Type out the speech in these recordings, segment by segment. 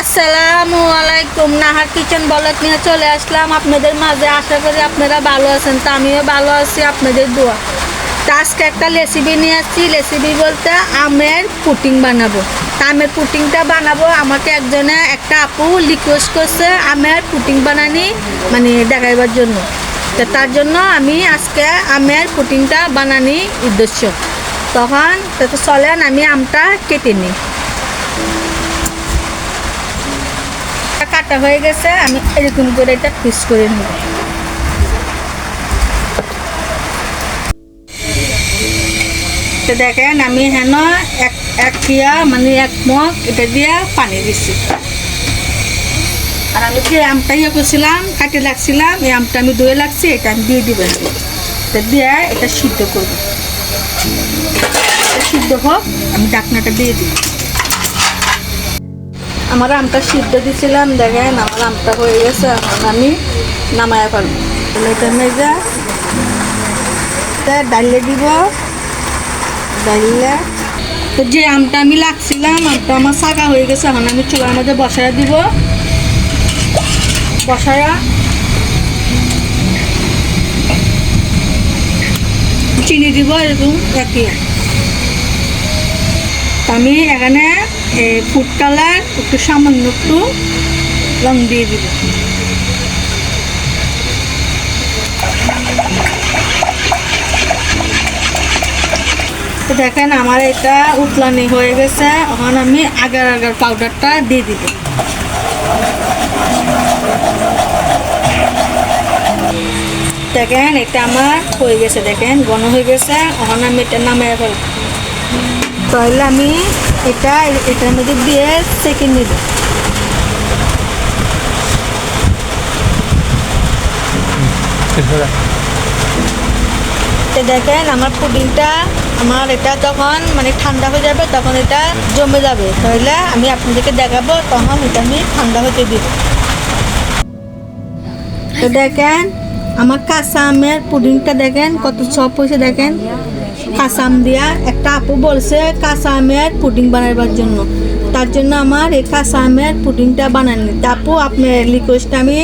আসসালামু আলাইকুম নাহার কিচেন বলক নিয়ে চলে আসলাম। আপনাদের মাঝে আশা করি আপনারা ভালো আছেন, তা আমিও ভালো আছি, আপনাদের দোয়া। তা আজকে একটা রেসিপি নিয়ে আসছি। রেসিপি বলতে আমের পুটিং বানাবো। তা আমের পুটিংটা বানাবো। আমাকে একজনে, একটা আপু রিকোয়েস্ট করছে আমের পুটিং বানানি মানে দেখাইবার জন্য। তো তার জন্য আমি আজকে আমের পুটিংটা বানানি উদ্দেশ্য। তখন তো চলেন, আমি আমটা কেটে নিই। কাটা হয়ে গেছে, আমি এরকম করে এটা পিস করে নেব। তো দেখেন, আমি হেন এক এক টিয়া মানে এক মগ এটা দিয়ে পানি দিছি। আর আমি যে আমটা ইয়ে করছিলাম, কাটে লাগছিলাম, এই আমটা আমি দই লাগছি, এটা আমি দিয়ে দিবেন এটা দিয়ে এটা সিদ্ধ করব। সিদ্ধ হোক, আমি ডাকনাটা দিয়ে দিই আমার আমটা সিদ্ধ দিছিলাম, দেখেন আমার আমটা হয়ে গেছে, এখন আমি নামায়া ফেলব। এটা মেজা ডাইলে দিব, ডাইলে। তো যে আমটা আমি লাগছিলাম, আমটা আমার শাকা হয়ে গেছে, এখন আমি চুলার মধ্যে বসায় দিব। বসায়া। চিনি দিব এরকম, একই। আমি এখানে ফুড কালার একটু সামান্য একটু রং দিয়ে দিব। দেখেন আমার এটা উতলানি হয়ে গেছে। এখন আমি আগার আগার পাউডারটা দিয়ে দিব। দেখেন, এটা আমার হয়ে গেছে, দেখেন, ঘন হয়ে গেছে। এখন আমি এটা নামাই ফেলব। তাহলে আমি এটা, এটার মধ্যে দিয়ে সেকে নিব। দেখেন, আমার পুডিংটা, আমার এটা যখন মানে ঠান্ডা হয়ে যাবে, তখন এটা জমে যাবে। তাহলে আমি আপনাদেরকে দেখাবো, তখন এটা আমি ঠান্ডা হতে দিব। তো দেখেন, আমার কাঁচা আমের পুডিংটা দেখেন, কত সব হয়েছে দেখেন। কাঁচা আম দিয়া একটা আপু বলছে কাঁচা আমের পুডিং বানাবার জন্য। তার জন্য আমার এই কাঁচা আমের পুডিংটা বানান তা আপু, আপনার রিকোয়েস্ট আমি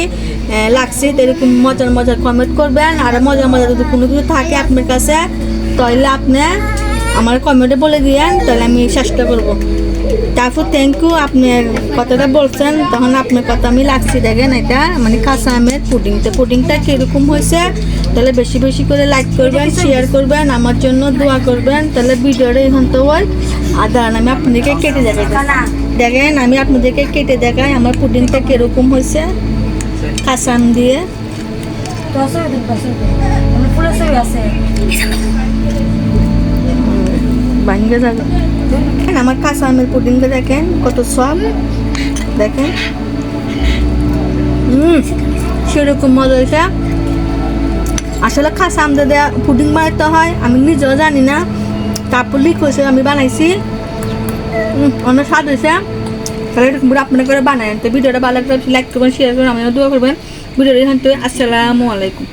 লাগছি এরকম মজার মজার কমেন্ট করবেন। আর মজার মজার যদি কোনো কিছু থাকে আপনার কাছে, তাহলে আপনি আমার কমেন্টে বলে দিয়েন, তাহলে আমি চেষ্টা করব। তারপর থ্যাংক ইউ আপনার কথাটা বলছেন তখন আপনার কথা আমি লাগছি দেখেন এটা মানে কাঁচা আমের পুডিং তো পুডিংটা কীরকম হয়েছে তাহলে বেশি বেশি করে লাইক করবেন শেয়ার করবেন আমার জন্য দোয়া করবেন তাহলে ভিডিওটা এখন তো ওই আর দাঁড়ান আমি আপনাদেরকে কেটে দেখাই। দেখেন আমি আপনাদেরকে কেটে দেখাই আমার পুডিংটা কীরকম হয়েছে কাঁচা আম দিয়ে। ভাঙ্গে যাবে আমার কাঁচা আমের পুডিংটা দেখেন, কত সব দেখেন। হুম সেরকম মজা আসলে কাঁচা আম দিয়ে দেয়া পুডিং বানাতে হয়, আমি নিজেও জানি না। তারপর লিক হয়েছে, আমি বানাইছি। অনেক স্বাদ হয়েছে। তাহলে এরকম করে আপনারা করে বানায় তো ভিডিওটা ভালো লাগলে লাইক করবেন শেয়ার করবেন। আমিও দোয়া করবেন। ভিডিওটা এখান থেকে, আসসালামু আলাইকুম।